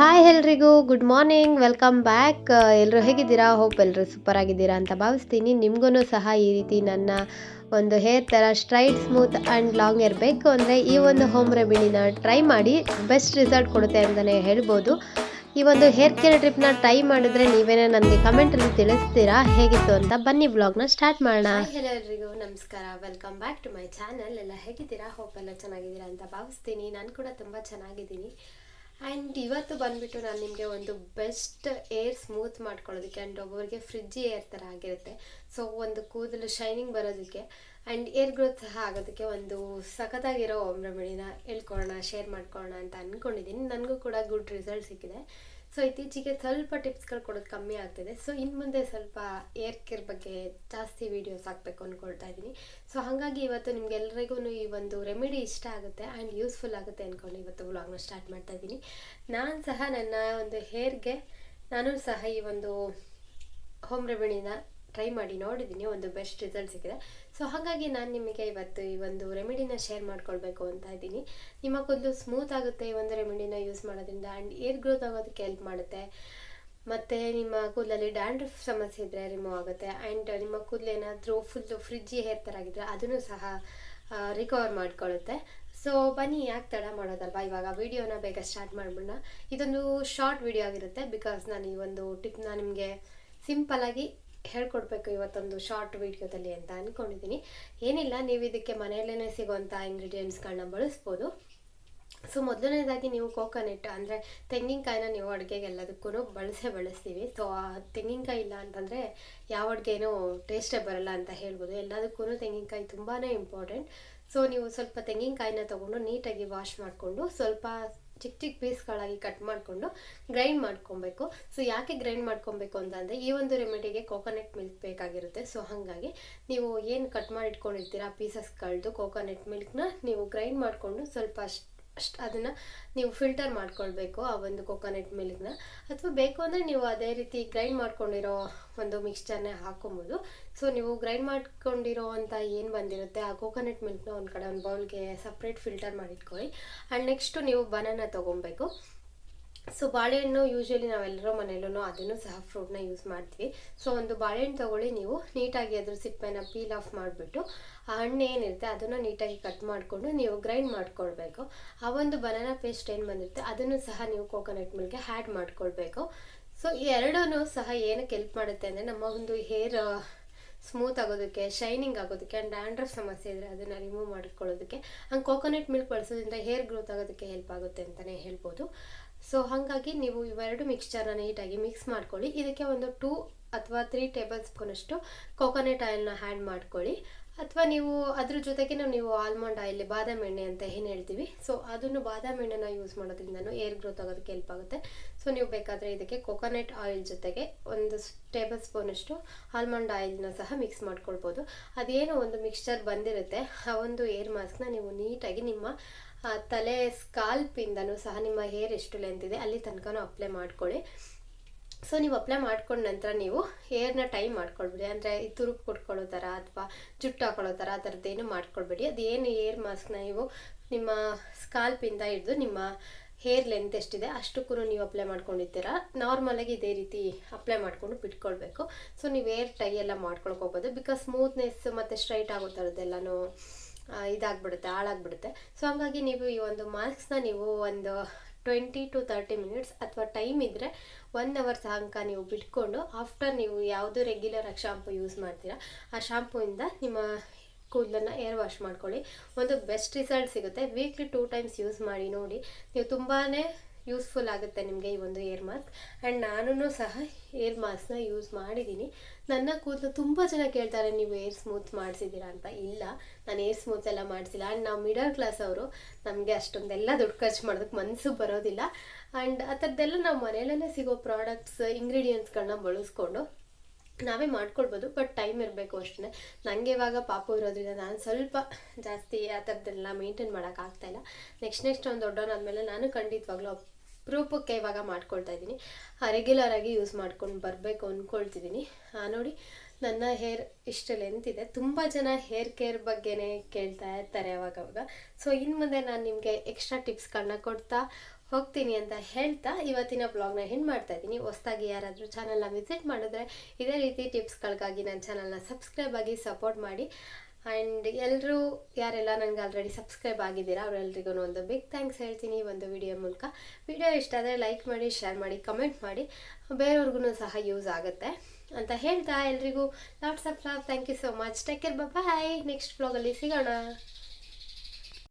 Hi ಎಲ್ರಿಗೂ good morning welcome back ಎಲ್ಲರೂ ಹೇಗಿದ್ದೀರಾ? ಹೋಪ್ ಎಲ್ಲರೂ ಸೂಪರ್ ಆಗಿದ್ದೀರಾ ಅಂತ ಭಾವಿಸ್ತೀನಿ. ನಿಮ್ಗೂ ಸಹ ಈ ರೀತಿ ನನ್ನ ಒಂದು ಹೇರ್ ಥರ ಸ್ಟ್ರೈಟ್ ಸ್ಮೂತ್ ಆ್ಯಂಡ್ ಲಾಂಗ್ ಇರಬೇಕು ಅಂದರೆ ಈ ಒಂದು ಹೋಮ್ ರೆಮಿಡಿನ ಟ್ರೈ ಮಾಡಿ ಬೆಸ್ಟ್ ರಿಸಲ್ಟ್ ಕೊಡುತ್ತೆ ಅಂತಲೇ ಹೇಳ್ಬೋದು. ಈ ಒಂದು ಹೇರ್ ಕೇರ್ ಟ್ರಿಪ್ನ ಟ್ರೈ ಮಾಡಿದ್ರೆ ನೀವೇನೇ ನನಗೆ ಕಮೆಂಟಲ್ಲಿ ತಿಳಿಸ್ತೀರಾ? ಹೇಗಿತ್ತು ಅಂತ ಬನ್ನಿ ವ್ಲಾಗ್ನ ಸ್ಟಾರ್ಟ್ ಮಾಡೋಣ. ಎಲ್ಲರಿಗೂ ನಮಸ್ಕಾರ. Welcome back to my channel ಎಲ್ಲ ಹೇಗಿದ್ದೀರಾ? ಹೋಪ್ ಎಲ್ಲ ಚೆನ್ನಾಗಿದ್ದೀರಾ ಅಂತ ಭಾವಿಸ್ತೀನಿ. ನಾನು ಕೂಡ ತುಂಬ ಚೆನ್ನಾಗಿದ್ದೀನಿ. ಆ್ಯಂಡ್ ಇವತ್ತು ಬಂದುಬಿಟ್ಟು ನಾನು ನಿಮಗೆ ಒಂದು ಬೆಸ್ಟ್ ಏರ್ ಸ್ಮೂತ್ ಮಾಡ್ಕೊಳ್ಳೋದಕ್ಕೆ ಆ್ಯಂಡ್ ಒಬ್ಬೊಬ್ಬರಿಗೆ ಫ್ರಿಜ್ ಏರ್ ಥರ ಆಗಿರುತ್ತೆ. ಸೊ ಒಂದು ಕೂದಲು ಶೈನಿಂಗ್ ಬರೋದಕ್ಕೆ ಆ್ಯಂಡ್ ಏರ್ ಗ್ರೋತ್ ಸಹ ಆಗೋದಕ್ಕೆ ಒಂದು ಸಖತ್ತಾಗಿರೋ ಹೋಮ್ ರೆಮಿಡಿನ ಹೇಳ್ಕೊಳ್ಳೋಣ ಶೇರ್ ಮಾಡ್ಕೊಳ್ಳೋಣ ಅಂತ ಅಂದ್ಕೊಂಡಿದ್ದೀನಿ ನನಗೂ ಕೂಡ ಗುಡ್ ರಿಸಲ್ಟ್ ಸಿಕ್ಕಿದೆ. ಸೊ ಇತ್ತೀಚೆಗೆ ಸ್ವಲ್ಪ ಟಿಪ್ಸ್ಗಳು ಕೊಡೋದು ಕಮ್ಮಿ ಆಗ್ತಿದೆ. ಸೊ ಇನ್ನು ಮುಂದೆ ಸ್ವಲ್ಪ ಏರ್ ಕೇರ್ ಬಗ್ಗೆ ಜಾಸ್ತಿ ವೀಡಿಯೋಸ್ ಹಾಕಬೇಕು ಅಂದ್ಕೊಳ್ತಾ ಇದ್ದೀನಿ. ಸೊ ಹಾಗಾಗಿ ಇವತ್ತು ನಿಮ್ಗೆಲ್ರಿಗೂ ಈ ಒಂದು ರೆಮಿಡಿ ಇಷ್ಟ ಆಗುತ್ತೆ ಆ್ಯಂಡ್ ಯೂಸ್ಫುಲ್ ಆಗುತ್ತೆ ಅಂದ್ಕೊಂಡು ಇವತ್ತು ವ್ಲಾಗ್ನ ಸ್ಟಾರ್ಟ್ ಮಾಡ್ತಾ ಇದ್ದೀನಿ. ನಾನು ಸಹ ನನ್ನ ಒಂದು ಹೇರ್ಗೆ ನಾನು ಸಹ ಈ ಒಂದು ಹೋಮ್ ರೆಮಿಡಿನ ಟ್ರೈ ಮಾಡಿ ನೋಡಿದ್ದೀನಿ ಒಂದು ಬೆಸ್ಟ್ ರಿಸಲ್ಟ್ ಸಿಕ್ಕಿದೆ. ಸೊ ಹಾಗಾಗಿ ನಾನು ನಿಮಗೆ ಇವತ್ತು ಈ ಒಂದು ರೆಮಿಡಿನ ಶೇರ್ ಮಾಡ್ಕೊಳ್ಬೇಕು ಅಂತ ಇದ್ದೀನಿ. ನಿಮ್ಮ ಕೂದಲು ಸ್ಮೂತ್ ಆಗುತ್ತೆ ಈ ಒಂದು ರೆಮಿಡಿನ ಯೂಸ್ ಮಾಡೋದ್ರಿಂದ ಆ್ಯಂಡ್ ಏರ್ ಗ್ರೋತ್ ಆಗೋದಕ್ಕೆ ಹೆಲ್ಪ್ ಮಾಡುತ್ತೆ. ಮತ್ತು ನಿಮ್ಮ ಕೂದಲಲ್ಲಿ ಡ್ಯಾಂಡ್ರಫ್ ಸಮಸ್ಯೆ ಇದ್ದರೆ ರಿಮೂವ್ ಆಗುತ್ತೆ ಆ್ಯಂಡ್ ನಿಮ್ಮ ಕೂದಲು ಏನಾದರೂ ಫುಲ್ಲು ಫ್ರಿಜ್ಜಿ ಹೇರ್ ಥರ ಆಗಿದ್ರೆ ಅದನ್ನು ಸಹ ರಿಕವರ್ ಮಾಡ್ಕೊಳ್ಳುತ್ತೆ. ಸೊ ಬನ್ನಿ, ಯಾಕೆ ತಡ ಮಾಡೋದಲ್ವಾ? ಇವಾಗ ವಿಡಿಯೋನ ಬೇಗ ಸ್ಟಾರ್ಟ್ ಮಾಡಿಬಿಡೋಣ. ಇದೊಂದು ಶಾರ್ಟ್ ವಿಡಿಯೋ ಆಗಿರುತ್ತೆ ಬಿಕಾಸ್ ನಾನು ಈ ಒಂದು ಟಿಪ್ನ ನಿಮಗೆ ಸಿಂಪಲಾಗಿ ಹೇಳ್ಕೊಡ್ಬೇಕು ಇವತ್ತೊಂದು ಶಾರ್ಟ್ ವಿಡಿಯೋದಲ್ಲಿ ಅಂತ ಅಂದ್ಕೊಂಡಿದ್ದೀನಿ ಏನಿಲ್ಲ, ನೀವು ಇದಕ್ಕೆ ಮನೆಯಲ್ಲೇ ಸಿಗುವಂಥ ಇಂಗ್ರೀಡಿಯೆಂಟ್ಸ್ಗಳನ್ನ ಬಳಸ್ಬೋದು. ಸೊ ಮೊದಲನೇದಾಗಿ ನೀವು ಕೋಕೋನೆಟ್ ಅಂದರೆ ತೆಂಗಿನಕಾಯಿನ ನೀವು ಅಡುಗೆಗೆ ಎಲ್ಲದಕ್ಕೂ ಬಳಸೇ ಬಳಸ್ತೀವಿ. ಸೊ ಆ ತೆಂಗಿನಕಾಯಿ ಇಲ್ಲ ಅಂತಂದರೆ ಯಾವ ಅಡುಗೆನೂ ಟೇಸ್ಟೇ ಬರಲ್ಲ ಅಂತ ಹೇಳ್ಬೋದು. ಎಲ್ಲದಕ್ಕೂ ತೆಂಗಿನಕಾಯಿ ತುಂಬಾ ಇಂಪಾರ್ಟೆಂಟ್ ಸೊ ನೀವು ಸ್ವಲ್ಪ ತೆಂಗಿನಕಾಯಿನ ತೊಗೊಂಡು ನೀಟಾಗಿ ವಾಶ್ ಮಾಡಿಕೊಂಡು ಸ್ವಲ್ಪ ಚಿಕ್ಕ ಚಿಕ್ಕ ಪೀಸ್ಗಳಾಗಿ ಕಟ್ ಮಾಡಿಕೊಂಡು ಗ್ರೈಂಡ್ ಮಾಡ್ಕೊಬೇಕು. ಸೊ ಯಾಕೆ ಗ್ರೈಂಡ್ ಮಾಡ್ಕೊಬೇಕು ಅಂತಂದರೆ ಈ ಒಂದು ರೆಮಿಡಿಗೆ ಕೋಕೋನಟ್ ಮಿಲ್ಕ್ ಬೇಕಾಗಿರುತ್ತೆ. ಸೊ ಹಾಗಾಗಿ ನೀವು ಏನು ಕಟ್ ಮಾಡಿ ಇಟ್ಕೊಂಡಿರ್ತೀರ ಪೀಸಸ್ಗಳದ್ದು ಕೋಕೋನಟ್ ಮಿಲ್ಕ್ನ ನೀವು ಗ್ರೈಂಡ್ ಮಾಡಿಕೊಂಡು ಸ್ವಲ್ಪ ಅಷ್ಟು ಅದನ್ನು ನೀವು ಫಿಲ್ಟರ್ ಮಾಡ್ಕೊಳ್ಬೇಕು ಆ ಒಂದು ಕೊಕೊನಟ್ ಮಿಲ್ಕ್ನ ಅಥವಾ ಬೇಕು ಅಂದರೆ ನೀವು ಅದೇ ರೀತಿ ಗ್ರೈಂಡ್ ಮಾಡ್ಕೊಂಡಿರೋ ಒಂದು ಮಿಕ್ಸ್ಚರ್ನೇ ಹಾಕೊಬೋದು. ಸೊ ನೀವು ಗ್ರೈಂಡ್ ಮಾಡ್ಕೊಂಡಿರೋ ಅಂತ ಏನು ಬಂದಿರುತ್ತೆ, ಆ ಕೋಕೋನಟ್ ಮಿಲ್ಕ್ನ ಒಂದು ಕಡೆ ಒಂದು ಬೌಲ್ಗೆ ಸಪ್ರೇಟ್ ಫಿಲ್ಟರ್ ಮಾಡಿಟ್ಕೊಳ್ಳಿ. ಆ್ಯಂಡ್ ನೆಕ್ಸ್ಟು ನೀವು ಬನಾನ ತೊಗೊಬೇಕು. ಸೊ ಬಾಳೆಹಣ್ಣು ಯೂಶ್ವಲಿ ನಾವೆಲ್ಲರೂ ಮನೆಯಲ್ಲೂ ಅದನ್ನು ಸಹ ಫ್ರೂಟ್ನ ಯೂಸ್ ಮಾಡ್ತೀವಿ. ಸೊ ಒಂದು ಬಾಳೆಹಣ್ಣು ತೊಗೊಳ್ಳಿ, ನೀವು ನೀಟಾಗಿ ಅದ್ರ ಸಿಪ್ಪೆನ ಪೀಲ್ ಆಫ್ ಮಾಡಿಬಿಟ್ಟು ಆ ಹಣ್ಣು ಏನಿರುತ್ತೆ ಅದನ್ನು ನೀಟಾಗಿ ಕಟ್ ಮಾಡಿಕೊಂಡು ನೀವು ಗ್ರೈಂಡ್ ಮಾಡ್ಕೊಳ್ಬೇಕು. ಆ ಒಂದು ಬನಾನಾ ಪೇಸ್ಟ್ ಏನು ಬಂದಿರುತ್ತೆ, ಅದನ್ನು ಸಹ ನೀವು ಕೋಕೋನಟ್ ಮಿಲ್ಗೆ ಹ್ಯಾಡ್ ಮಾಡ್ಕೊಳ್ಬೇಕು. ಸೊ ಈ ಎರಡೂ ಸಹ ಏನಕ್ಕೆ ಹೆಲ್ಪ್ ಮಾಡುತ್ತೆ ಅಂದರೆ, ನಮ್ಮ ಒಂದು ಹೇರ್ ಸ್ಮೂತ್ ಆಗೋದಕ್ಕೆ ಶೈನಿಂಗ್ ಆಗೋದಕ್ಕೆ ಆ್ಯಂಡ್ ಡ್ಯಾಂಡ್ರಫ್ ಸಮಸ್ಯೆ ಇದ್ದರೆ ಅದನ್ನು ರಿಮೂವ್ ಮಾಡ್ಕೊಳ್ಳೋದಕ್ಕೆ, ಹಂಗೆ ಕೋಕೋನಟ್ ಮಿಲ್ಕ್ ಬಳಸೋದ್ರಿಂದ ಹೇರ್ ಗ್ರೋತ್ ಆಗೋದಕ್ಕೆ ಹೆಲ್ಪ್ ಆಗುತ್ತೆ ಅಂತಲೇ ಹೇಳ್ಬೋದು. ಸೊ ಹಾಗಾಗಿ ನೀವು ಇವೆರಡು ಮಿಕ್ಸ್ಚರ್ನ ನೀಟಾಗಿ ಮಿಕ್ಸ್ ಮಾಡ್ಕೊಳ್ಳಿ. ಇದಕ್ಕೆ ಒಂದು ಟೂ ಅಥವಾ ತ್ರೀ ಟೇಬಲ್ ಸ್ಪೂನಷ್ಟು ಕೋಕೋನಟ್ ಆಯಿಲ್ನ ಹ್ಯಾಂಡ್ ಮಾಡ್ಕೊಳ್ಳಿ. ಅಥವಾ ನೀವು ಅದ್ರ ಜೊತೆಗೆ ನೀವು ಆಲ್ಮಂಡ್ ಆಯಿಲ್ ಬಾದಾಮಿ ಎಣ್ಣೆ ಅಂತ ಏನು ಹೇಳ್ತೀವಿ. ಸೊ ಅದನ್ನು ಬಾದಾಮಿ ಎಣ್ಣೆನ ಯೂಸ್ ಮಾಡೋದ್ರಿಂದನೂ ಏರ್ ಗ್ರೋತ್ ಆಗೋದಕ್ಕೆ ಹೆಲ್ಪ್ ಆಗುತ್ತೆ. ಸೊ ನೀವು ಬೇಕಾದರೆ ಇದಕ್ಕೆ ಕೊಕೊನಟ್ ಆಯಿಲ್ ಜೊತೆಗೆ ಒಂದು ಟೇಬಲ್ ಸ್ಪೂನಷ್ಟು ಆಲ್ಮಂಡ್ ಆಯಿಲ್ನ ಸಹ ಮಿಕ್ಸ್ ಮಾಡ್ಕೊಳ್ಬೋದು. ಅದೇನೋ ಒಂದು ಮಿಕ್ಸ್ಚರ್ ಬಂದಿರುತ್ತೆ. ಆ ಒಂದು ಏರ್ ಮಾಸ್ಕ್ನ ನೀವು ನೀಟಾಗಿ ನಿಮ್ಮ ತಲೆ ಸ್ಕಾಲ್ಪಿಂದನೂ ಸಹ ನಿಮ್ಮ ಹೇರ್ ಎಷ್ಟು ಲೆಂತ್ ಇದೆ ಅಲ್ಲಿ ತನಕನೂ ಅಪ್ಲೈ ಮಾಡ್ಕೊಳ್ಳಿ. ಸೊ ನೀವು ಅಪ್ಲೈ ಮಾಡ್ಕೊಂಡ ನಂತರ ನೀವು ಹೇರ್ನ ಟೈ ಮಾಡ್ಕೊಳ್ಬಿಡಿ. ಅಂದರೆ ಈ ತುರುಪು ಕೊಟ್ಕೊಳ್ಳೋ ಥರ ಅಥವಾ ಜುಟ್ಟು ಹಾಕೊಳ್ಳೋ ಥರ ಆ ಥರದ್ದೇನು ಮಾಡ್ಕೊಳ್ಬೇಡಿ. ಅದೇನು ಏರ್ ಮಾಸ್ಕ್ನ ನೀವು ನಿಮ್ಮ ಸ್ಕಾಲ್ಪಿಂದ ಹಿಡಿದು ನಿಮ್ಮ ಹೇರ್ ಲೆಂತ್ ಎಷ್ಟಿದೆ ಅಷ್ಟಕ್ಕೂ ನೀವು ಅಪ್ಲೈ ಮಾಡ್ಕೊಂಡಿದ್ದೀರ. ನಾರ್ಮಲಾಗಿ ಇದೇ ರೀತಿ ಅಪ್ಲೈ ಮಾಡಿಕೊಂಡು ಬಿಟ್ಕೊಳ್ಬೇಕು. ಸೊ ನೀವು ಏರ್ ಟೈ ಎಲ್ಲ ಮಾಡ್ಕೊಳಕ್ಕೆ ಬಿಕಾಸ್ ಸ್ಮೂತ್ನೆಸ್ ಮತ್ತು ಸ್ಟ್ರೈಟ್ ಆಗೋ ಥರದ್ದೆಲ್ಲನೂ ಇದಾಗ್ಬಿಡುತ್ತೆ, ಹಾಳಾಗ್ಬಿಡುತ್ತೆ. ಸೊ ಹಂಗಾಗಿ ನೀವು ಈ ಒಂದು ಮಾಸ್ಕ್ನ ನೀವು ಒಂದು ಟ್ವೆಂಟಿ ಟು ತರ್ಟಿ ಮಿನಿಟ್ಸ್ ಅಥವಾ ಟೈಮ್ ಇದ್ದರೆ ಒನ್ ಅವರ್ ತನಕ ನೀವು ಬಿಟ್ಕೊಂಡು ಆಫ್ಟರ್ ನೀವು ಯಾವುದು ರೆಗ್ಯುಲರ್ ಆಗಿ ಶಾಂಪು ಯೂಸ್ ಮಾಡ್ತೀರಾ, ಆ ಶಾಂಪೂಯಿಂದ ನಿಮ್ಮ ಕೂದಲನ್ನು ಏರ್ ವಾಶ್ ಮಾಡ್ಕೊಳ್ಳಿ. ಒಂದು ಬೆಸ್ಟ್ ರಿಸಲ್ಟ್ ಸಿಗುತ್ತೆ. ವೀಕ್ಲಿ ಟೂ ಟೈಮ್ಸ್ ಯೂಸ್ ಮಾಡಿ ನೋಡಿ. ನೀವು ತುಂಬಾ ಯೂಸ್ಫುಲ್ ಆಗುತ್ತೆ ನಿಮಗೆ ಈ ಒಂದು ಏರ್ ಮಾಸ್ಕ್ ಆ್ಯಂಡ್ ನಾನು ಸಹ ಏರ್ ಮಾಸ್ಕ್ನ ಯೂಸ್ ಮಾಡಿದ್ದೀನಿ ನನ್ನ ಕೂದಲು ತುಂಬ ಜನ ಕೇಳ್ತಾರೆ, ನೀವು ಏರ್ ಸ್ಮೂತ್ ಮಾಡಿಸಿದ್ದೀರಾ ಅಂತ. ಇಲ್ಲ, ನಾನು ಏರ್ ಸ್ಮೂತ್ ಎಲ್ಲ ಮಾಡಿಸಿಲ್ಲ. ಆ್ಯಂಡ್ ನಾವು ಮಿಡಲ್ ಕ್ಲಾಸ್ ಅವರು, ನಮಗೆ ಅಷ್ಟೊಂದೆಲ್ಲ ದುಡ್ಡು ಖರ್ಚು ಮಾಡೋದಕ್ಕೆ ಮನಸ್ಸು ಬರೋದಿಲ್ಲ. ಆ್ಯಂಡ್ ಆ ಥರದ್ದೆಲ್ಲ ನಾವು ಮನೆಯಲ್ಲೇ ಸಿಗೋ ಪ್ರಾಡಕ್ಟ್ಸ್ ಇಂಗ್ರೀಡಿಯೆಂಟ್ಸ್ಗಳನ್ನ ಬಳಸ್ಕೊಂಡು ನಾವೇ ಮಾಡ್ಕೊಳ್ಬೋದು ಬಟ್ ಟೈಮ್ ಇರಬೇಕು ಅಷ್ಟೇ. ನನಗೆ ಇವಾಗ ಪಾಪ ಇರೋದ್ರಿಂದ ನಾನು ಸ್ವಲ್ಪ ಜಾಸ್ತಿ ಆ ಥರದ್ದೆಲ್ಲ ಮೇಂಟೈನ್ ಮಾಡೋಕ್ಕಾಗ್ತಾಯಿಲ್ಲ ನೆಕ್ಸ್ಟ್ ನೆಕ್ಸ್ಟ್ ಒಂದು ದೊಡ್ಡವನಾದ್ಮೇಲೆ ನಾನು ಖಂಡಿತವಾಗ್ಲೂ ಅಪರೂಪಕ್ಕೆ ಇವಾಗ ಮಾಡ್ಕೊಳ್ತಾ ಇದ್ದೀನಿ. ರೆಗ್ಯುಲರ್ ಆಗಿ ಯೂಸ್ ಮಾಡ್ಕೊಂಡು ಬರಬೇಕು ಅಂದ್ಕೊಳ್ತಿದ್ದೀನಿ ನೋಡಿ, ನನ್ನ ಹೇರ್ ಇಷ್ಟು ಲೆಂತ್ ಇದೆ. ತುಂಬ ಜನ ಹೇರ್ ಕೇರ್ ಬಗ್ಗೆನೇ ಕೇಳ್ತಾ ಇರ್ತಾರೆ ಅವಾಗವಾಗ. ಸೊ ಇನ್ನು ಮುಂದೆ ನಾನು ನಿಮಗೆ ಎಕ್ಸ್ಟ್ರಾ ಟಿಪ್ಸ್ಗಳನ್ನ ಕೊಡ್ತಾ ಹೋಗ್ತೀನಿ ಅಂತ ಹೇಳ್ತಾ ಇವತ್ತಿನ ಬ್ಲಾಗ್ನ ಹೆಣ್ಣು ಮಾಡ್ತಾ ಇದ್ದೀನಿ. ಹೊಸ್ದಾಗಿ ಯಾರಾದರೂ ಚಾನಲ್ನ ವಿಸಿಟ್ ಮಾಡಿದ್ರೆ ಇದೇ ರೀತಿ ಟಿಪ್ಸ್ಗಳಿಗಾಗಿ ನನ್ನ ಚಾನಲ್ನ ಸಬ್ಸ್ಕ್ರೈಬ್ ಆಗಿ ಸಪೋರ್ಟ್ ಮಾಡಿ. ಆ್ಯಂಡ್ ಎಲ್ಲರೂ ಯಾರೆಲ್ಲ ನನಗೆ ಆಲ್ರೆಡಿ ಸಬ್ಸ್ಕ್ರೈಬ್ ಆಗಿದ್ದೀರಾ ಅವರೆಲ್ಲರಿಗೂ ಒಂದು ಬಿಗ್ ಥ್ಯಾಂಕ್ಸ್ ಹೇಳ್ತೀನಿ ಒಂದು ವಿಡಿಯೋ ಮೂಲಕ. ವಿಡಿಯೋ ಇಷ್ಟ ಆದರೆ ಲೈಕ್ ಮಾಡಿ ಶೇರ್ ಮಾಡಿ ಕಮೆಂಟ್ ಮಾಡಿ. ಬೇರೆಯವ್ರಿಗೂ ಸಹ ಯೂಸ್ ಆಗುತ್ತೆ ಅಂತ ಹೇಳ್ತಾ ಎಲ್ರಿಗೂ lots of love thank you so much take care bye next ಬ್ಲಾಗಲ್ಲಿ ಸಿಗೋಣ.